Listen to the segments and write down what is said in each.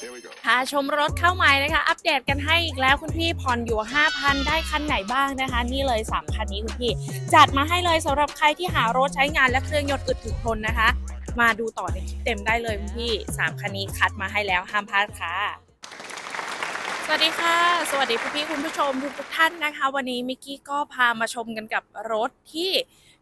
Here we go. พาชมรถเข้าใหม่นะคะ อัปเดตกันให้อีกแล้วคุณพี่ผ่อนอยู่ 5,000 ได้คันไหนบ้างนะคะ นี่เลย 3 คันนี้คุณพี่ จัดมาให้เลยสำหรับใครที่หารถใช้งานและเครื่องยนต์อึดถึงทนนะคะ มาดูต่อในคลิปเต็มได้เลยคุณพี่ 3 คันนี้คัดมาให้แล้วห้ามพลาดค่ะสวัสดีค่ะ สวัสดีคุณพี่คุณผู้ชมทุกทุกท่านนะคะ วันนี้มิกกี้ก็พามาชมกันกับรถที่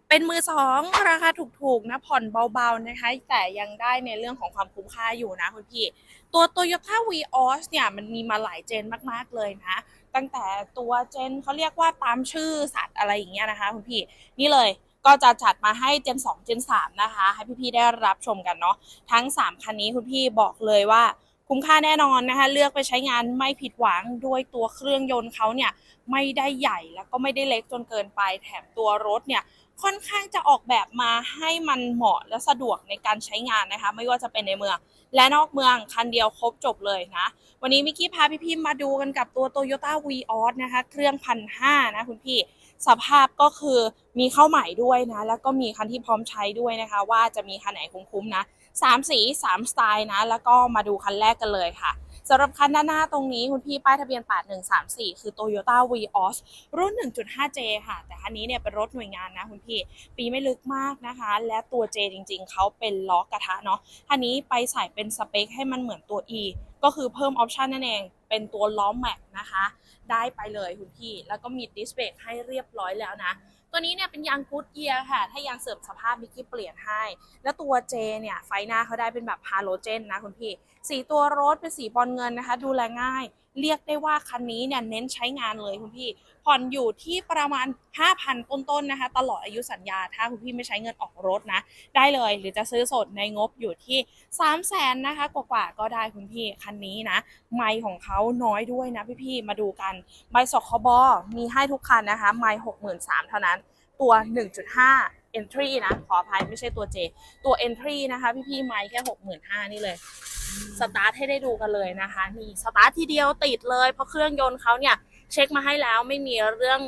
เป็นมือสองราคาถูกๆนะผ่อนเบาๆนะคะ แต่ยังได้ในเรื่องของความคุ้มค่าอยู่นะคุณพี่ ตัว Toyota Vios เนี่ยมันมีมาหลายเจนมากๆเลยนะ ตั้งแต่ตัวเจนเขาเรียกว่าตามชื่อสัตว์อะไรอย่างเงี้ยนะคะคุณพี่ นี่เลยก็จะจัดมาให้เจน2เจน3นะคะ ให้พี่ๆได้รับชมกันเนาะทั้ง 3 คันนี้คุณพี่บอกเลยว่า คุ้มค่าแน่นอนนะคะเลือกไปใช้งานไม่ผิดหวังด้วยตัวเครื่องยนต์เขาเนี่ยไม่ได้ใหญ่แล้วก็ไม่ได้เล็กจนเกินไป แถมตัวรถเนี่ยค่อนข้างจะออกแบบมาให้มันเหมาะและสะดวกในการใช้งานนะคะ ไม่ว่าจะเป็นในเมือง และนอกเมืองคันเดียวครบจบเลยนะ วันนี้มิกกี้พาพี่ๆมมาดูกันกับตัว Toyota Vios นะคะ เครื่องพันห้านะคุณพี่ สภาพก็คือมีเข้าใหม่ด้วยนะ แล้วก็มีคันที่พร้อมใช้ด้วยนะคะ ว่าจะมีคันไหนคุ้มๆนะสามสีสามสไตล์นะ แล้วก็มาดูคันแรกกันเลยค่ะสำหรับคันด้านหน้าตรงนี้คุณพี่ป้ายทะเบียน 8134 คือ Toyota Vios รุ่น 1.5J ค่ะ แต่คันนี้เนี่ยเป็นรถหน่วยงานนะคุณพี่ ปีไม่ลึกมากนะคะ และตัว J จริงๆ เขาเป็นล้อกระทะเนาะ คันนี้ไปใส่เป็นสเปคให้มันเหมือนตัว E ก็คือเพิ่มออปชันนั่นเอง เป็นตัวล้อแม็กนะคะ ได้ไปเลยคุณพี่ แล้วก็มีดิสเบรกให้เรียบร้อยแล้วนะ ตัวนี้เนี่ยเป็นยางกูดเยียค่ะ ถ้ายางเสริมสภาพมิกกี้เปลี่ยนให้ แล้วตัว J เนี่ยไฟหน้าเขาได้เป็นแบบฮาโลเจนนะคุณพี่ สีตัวรถเป็นสีบอลเงินนะคะ ดูแลง่าย เรียกได้ว่าคันนี้เนี่ยเน้นใช้งานเลยคุณพี่ ผ่อนอยู่ที่ประมาณ 5,000 ต้นๆนะคะ ตลอดอายุสัญญา ถ้าคุณพี่ไม่ใช้เงินออกรถนะ ได้เลย หรือจะซื้อสดในงบอยู่ที่ 3 0 0แสนนะคะกว่าๆก็ได้คุณพี่ คันนี้นะ ไมค์ของเขาน้อยด้วยนะพี่ๆ มาดูกัน ใบสคบมีให้ทุกคันนะคะ ไมค์63,000เท่านั้น ตัว 1.5 entry นะ ขออภัยไม่ใช่ตัว J ตัว entry นะคะ พี่ๆไมค์แค่ 65,000นี่เลยสตาร์ทให้ได้ดูกันเลยนะคะนี่สตาร์ททีเดียวติดเลย เพราะเครื่องยนต์เขาเนี่ยเช็คมาให้แล้วไม่มีเรื่อง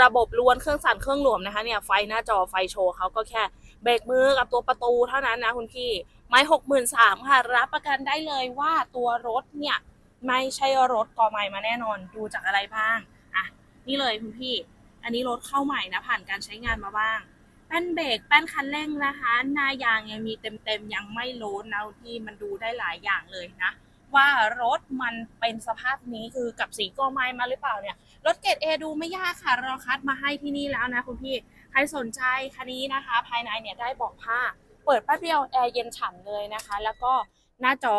ระบบล้วนเครื่องสั่นเครื่องหลวมนะคะเนี่ยไฟหน้าจอไฟโชว์เขาก็แค่เบรกมือกับตัวประตูเท่านั้นนะคุณพี่ไม้หกหมื่นสามค่ะ รับประกันได้เลยว่าตัวรถเนี่ย ไม่ใช่รถกอใหม่มาแน่นอนดูจากอะไรบ้าง อะ นี่เลยคุณพี่ อันนี้รถเข้าใหม่นะผ่านการใช้งานมาบ้าง แป้นเบรกแป้นคันเร่งนะคะ หน้ายางยังมีเต็มๆยังไม่โลนนะที่มันดูได้หลายอย่างเลยนะ ว่ารถมันเป็นสภาพนี้คือกับสีกไม้มาหรือเปล่าเนี่ยรถเกรดเอดูไม่ยากค่ะเราคัดมาให้ที่นี่แล้วนะคุณพี่ใครสนใจคันนี้นะคะ ภายในเนี่ยได้บอกผ้า เปิดแป๊บเดียวแอร์เย็นฉ่ำเลยนะคะ แล้วก็หน้าจอ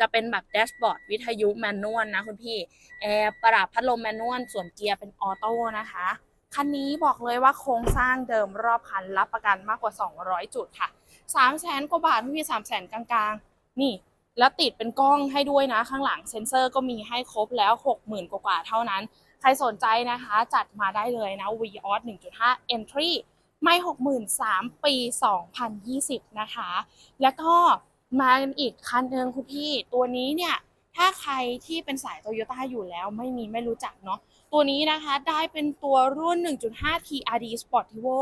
จะเป็นแบบแดชบอร์ดวิทยุแมนนวลนะคุณพี่ แอร์ปรับพัดลมแมนนวลส่วนเกียร์เป็นออโต้นะคะ คันนี้บอกเลยว่าโครงสร้างเดิมรอบคันรับประกันมากกว่า 200 จุดค่ะ3 0 0แสนกว่าบาทพี่3 0 0แสนกลางๆ นี่ แล้วติดเป็นกล้องให้ด้วยนะ ข้างหลังเซ็นเซอร์ก็มีให้ครบแล้ว 60,000 กว่าๆเท่านั้น ใครสนใจนะคะ จัดมาได้เลยนะ v o s 1.5 Entry ไม่63,000 ปี 2020 นะคะ แล้วก็มาอีกคันหนึ่งคุณพี่ตัวนี้เนี่ย ถ้าใครที่เป็นสายโตโยต้าอยู่แล้วไม่มีไม่รู้จักเนาะตัวนี้นะคะได้เป็นตัวรุ่น 1.5 TRD Sportivo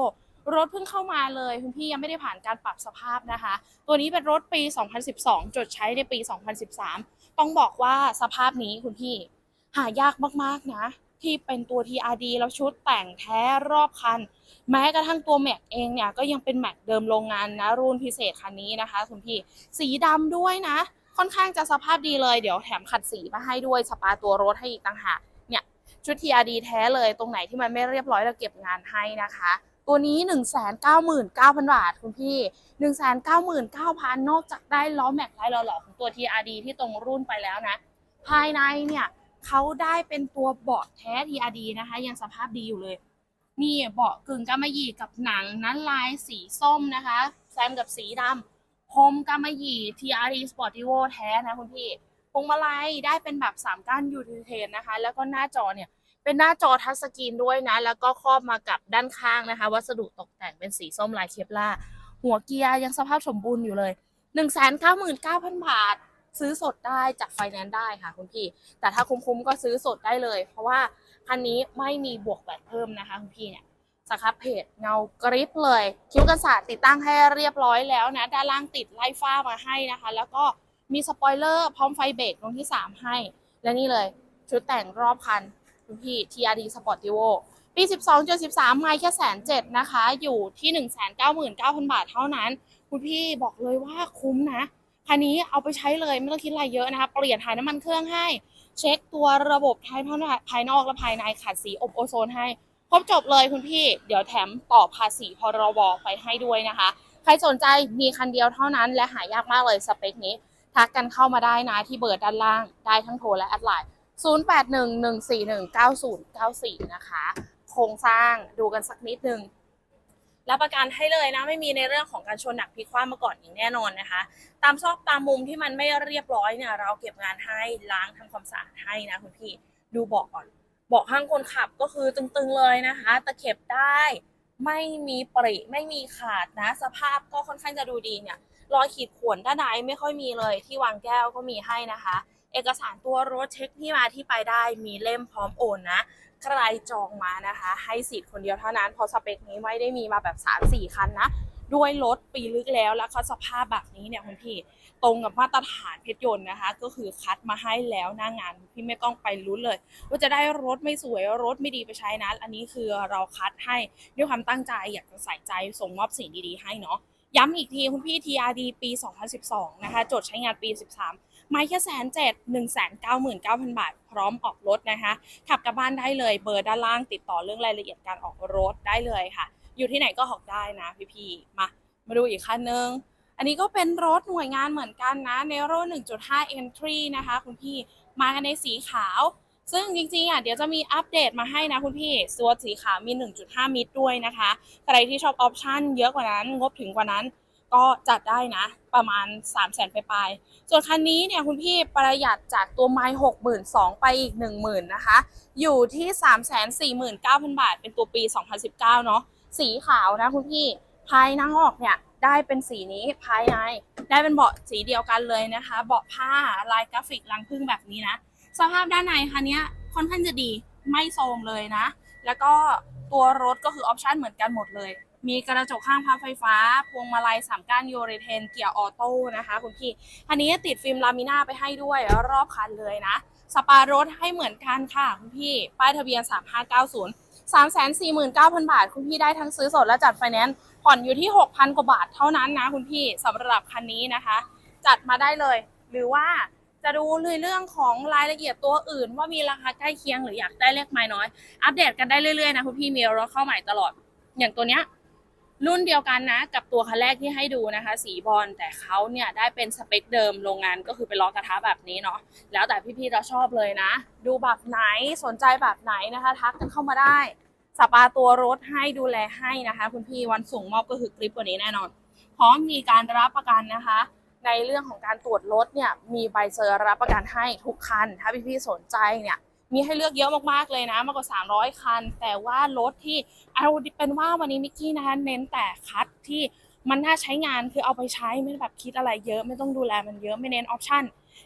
รถเพิ่งเข้ามาเลย คุณพี่ยังไม่ได้ผ่านการปรับสภาพนะคะ ตัวนี้เป็นรถปี 2012 จดใช้ในปี 2013 ต้องบอกว่าสภาพนี้คุณพี่หายากมากๆนะ ที่เป็นตัว TRD แล้วชุดแต่งแท้รอบคัน แม้กระทั่งตัวแม็กเองเนี่ยก็ยังเป็นแม็กเดิมโรงงานนะรุ่นพิเศษคันนี้นะคะคุณพี่สีดำด้วยนะ ค่อนข้างจะสภาพดีเลย เดี๋ยวแถมขัดสีมาให้ด้วยสปาตัวรถให้อีกต่างหากเนี่ยชุด TRD แท้เลยตรงไหนที่มันไม่เรียบร้อยเราเก็บงานให้นะคะ ตัวนี้ 199,000 บาทคุณพี่ 199,000 นอกจากได้ล้อแม็กไลท์หล่อๆของตัว TRD ที่ตรงรุ่นไปแล้วนะ ภายในเนี่ยเขาได้เป็นตัวเบาะแท้ TRD นะคะ ยังสภาพดีอยู่เลยนี่เบาะกึ่งกำมะหยี่กับหนังนั้นลายสีส้มนะคะ แซมกับสีดำ พรมกำมะหยี่ TRD Sportivo แท้นะคุณพี่พวงมาลัยได้เป็นแบบ3ก้านยูทิเทนนะคะ แล้วก็หน้าจอเนี่ยเป็นหน้าจอทัชสกรีนด้วยนะ แล้วก็ครอบมากับด้านข้างนะคะ วัสดุตกแต่งเป็นสีส้มลายเคปล่าหัวเกียร์ยังสภาพสมบูรณ์อยู่เลย 199,000 บาท ซื้อสดได้จากไฟแนนซ์ได้ค่ะคุณพี่ แต่ถ้าคุ้มๆก็ซื้อสดได้เลย เพราะว่าคันนี้ไม่มีบวกแบตเพิ่มนะคะคุณพี่เนี่ย สครับเพจเงากริปเลย คิ้วกันศาสตร์ติดตั้งให้เรียบร้อยแล้วนะ ด้านล่างติดไล่ฟ้ามาให้นะคะ แล้วก็มีสปอยเลอร์พร้อมไฟเบรกตรงที่ 3 ให้ และนี่เลย ชุดแต่งรอบคันคุณพี่ TRD Sportivo ปี 12.13 ไมล์แค่แสนเจ็ดนะคะ อยู่ที่ 199,000 บาทเท่านั้น คุณพี่บอกเลยว่าคุ้มนะคันนี้เอาไปใช้เลยไม่ต้องคิดอะไรเยอะนะคะ เปลี่ยนถ่ายน้ำมันเครื่องให้ เช็คตัวระบบภายภายนอกและภายในขัดสีอบโอโซนให้ ครบจบเลยคุณพี่ เดี๋ยวแถมต่อภาษีพรบไปให้ด้วยนะคะ ใครสนใจมีคันเดียวเท่านั้นและหายากมากเลยสเปคนี้ ทักกันเข้ามาได้นะที่เบอร์ด้านล่าง ได้ทั้งโทรและแอดไลน์ 0811419094 นะคะ โครงสร้างดูกันสักนิดนึงรับประกันให้เลยนะไม่มีในเรื่องของการชนหนักพลิกคว่ำมาก่อนอย่างแน่นอนนะคะ ตามซอกตามมุมที่มันไม่เรียบร้อยเนี่ยเราเก็บงานให้ล้างทำความสะอาดให้นะคุณพี่ ดูบาะก่อน บาะข้างคนขับก็คือตึงๆเลยนะคะ ตะเข็บได้ไม่มีปริไม่มีขาดนะ สภาพก็ค่อนข้างจะดูดีเนี่ยรอยขีดข่วนด้านในไม่ค่อยมีเลย ที่วางแก้วก็มีให้นะคะ เอกสารตัวรถเช็คที่มาที่ไปได้มีเล่มพร้อมโอนนะใครจองมานะคะ ให้สิทธิ์คนเดียวเท่านั้นเพราะสเปคนี้ไม่ได้มีมาแบบ 3-4 คันนะ ด้วยรถปีลึกแล้วแล้วก็สภาพแบบนี้เนี่ยคุณพี่ตรงกับมาตรฐานเพชรยนต์นะคะ ก็คือคัดมาให้แล้วหน้างานพี่ไม่ต้องไปลุ้นเลย ว่าจะได้รถไม่สวยรถไม่ดีไปใช้นะอันนี้คือเราคัดให้ด้วยความตั้งใจอยากจะใส่ใจส่งมอบสิ่งดีๆให้เนาะย้ำอีกทีคุณพี่ TRD ปี 2012 นะคะ จดใช้งานปี 13 ไม่แค่แสนเจ็ดหนึ่งแสนเก้าหมื่นเก้าพันบาท พร้อมออกรถนะคะ ขับกลับบ้านได้เลย เบอร์ด้านล่างติดต่อเรื่องรายละเอียดการออกรถได้เลยค่ะ อยู่ที่ไหนก็ออกได้นะพี่ๆมา มาดูอีกคันนึง อันนี้ก็เป็นรถหน่วยงานเหมือนกันนะ Nero 1.5 Entry นะคะ คุณพี่มากันในสีขาว ซึ่งจริงๆอะเดี๋ยวจะมีอัปเดตมาให้นะคุณพี่ตัวสีขาวมี 1.5 มิตรด้วยนะคะใครที่ชอบออปชั่นเยอะกว่านั้น งบถึงกว่านั้นก็จัดได้นะ ประมาณ 3 0 0 0 0 0ปลายส่วนคันนี้เนี่ยคุณพี่ประหยัดจากตัวไม้หกหมื่นสองไปอีก1 0,000นะคะ อยู่ที่ 3 4 9 0 0 0 บาท เป็นตัวปี 2019 เนาะ สีขาวนะคุณพี่ภายนั่งออกเนี่ยได้เป็นสีนี้ภายใน ได้เป็นเบาะสีเดียวกันเลยนะคะ เบาะผ้าลายกราฟิกรังพึ่งแบบนี้นะ สภาพด้านในคันนี้ค่อนข้างจะดีไม่โทรมเลยนะ แล้วก็ตัวรถก็คือออปชั่นเหมือนกันหมดเลย มีกระจกข้างพับไฟฟ้า พวงมาลัยสามก้านโยเรเทนเกียร์ออโต้นะคะคุณพี่อันนี้ติดฟิล์มลามิน่าไปให้ด้วยรอบคันเลยนะ สปารถให้เหมือนกันค่ะคุณพี่ ป้ายทะเบียน 3590 349,000 บาท คุณพี่ได้ทั้งซื้อสดและจัดไฟแนนซ์ผ่อนอยู่ที่ 6,000 กว่าบาทเท่านั้นนะคุณพี่สำหรับคันนี้นะคะ จัดมาได้เลย หรือว่าจะดูเรื่องของรายละเอียดตัวอื่น ว่ามีราคาใกล้เคียงหรืออยากได้เลขไม้น้อย อัปเดตกันได้เรื่อยๆนะคุณพี่มีรถเข้าใหม่ตลอด อย่างตัวเนี้ย รุ่นเดียวกันนะ กับตัวคันแรกที่ให้ดูนะคะ สีบอลแต่เขาเนี่ยได้เป็นสเปคเดิมโรงงานก็คือเป็นล้อกระทะแบบนี้เนาะแล้วแต่พี่ๆเราชอบเลยนะ ดูแบบไหนสนใจแบบไหนนะคะ ทักกันเข้ามาได้สปาตัวรถให้ดูแลให้นะคะ คุณพี่วันส่งมอบก็คือกริปกว่านี้แน่นอน พร้อมมีการรับประกันนะคะ ในเรื่องของการตรวจรถเนี่ยมีใบเซอร์รับประกันให้ทุกคัน ถ้าพี่ๆสนใจเนี่ย มีให้เลือกเยอะมากๆเลยนะ มากกว่า 300 คัน แต่ว่ารถที่เอาเป็นว่าวันนี้มิกกี้นะคะเน้นแต่คัดที่มันน่าใช้งานคือเอาไปใช้ไม่แบบคิดอะไรเยอะไม่ต้องดูแลมันเยอะไม่เน้นออปชั่น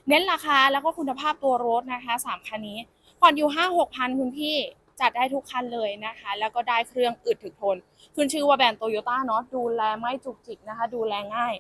เน้นราคาแล้วก็คุณภาพตัวรถนะคะสามคันนี้ผ่อนอยู่ห้าหกพันคุณพี่จัดได้ทุกคันเลยนะคะ แล้วก็ได้เครื่องอึดถึกทน ขึ้นชื่อว่าแบรนด์โตโยต้าเนาะดูแลไม่จุกจิกนะคะ ดูแลง่าย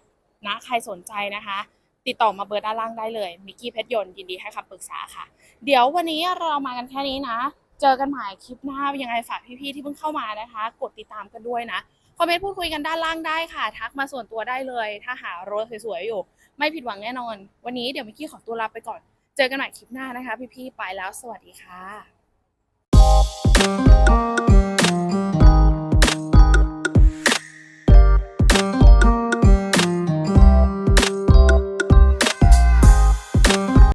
นะใครสนใจนะคะ ติดต่อมาเบอร์ด้านล่างได้เลยมิกกี้เพชรยนต์ยินดีให้คำปรึกษาค่ะ เดี๋ยววันนี้เรามากันแค่นี้นะ เจอกันใหม่คลิปหน้ายังไงฝากพี่ๆที่เพิ่งเข้ามานะคะ กดติดตามกันด้วยนะคอมเมนต์พูดคุยกันด้านล่างได้ค่ะ ทักมาส่วนตัวได้เลย ถ้าหารถสวยๆอยู่ ไม่ผิดหวังแน่นอน วันนี้เดี๋ยวมิกกี้ขอตัวลาไปก่อน เจอกันใหม่คลิปหน้านะคะ พี่ๆไปแล้วสวัสดีค่ะ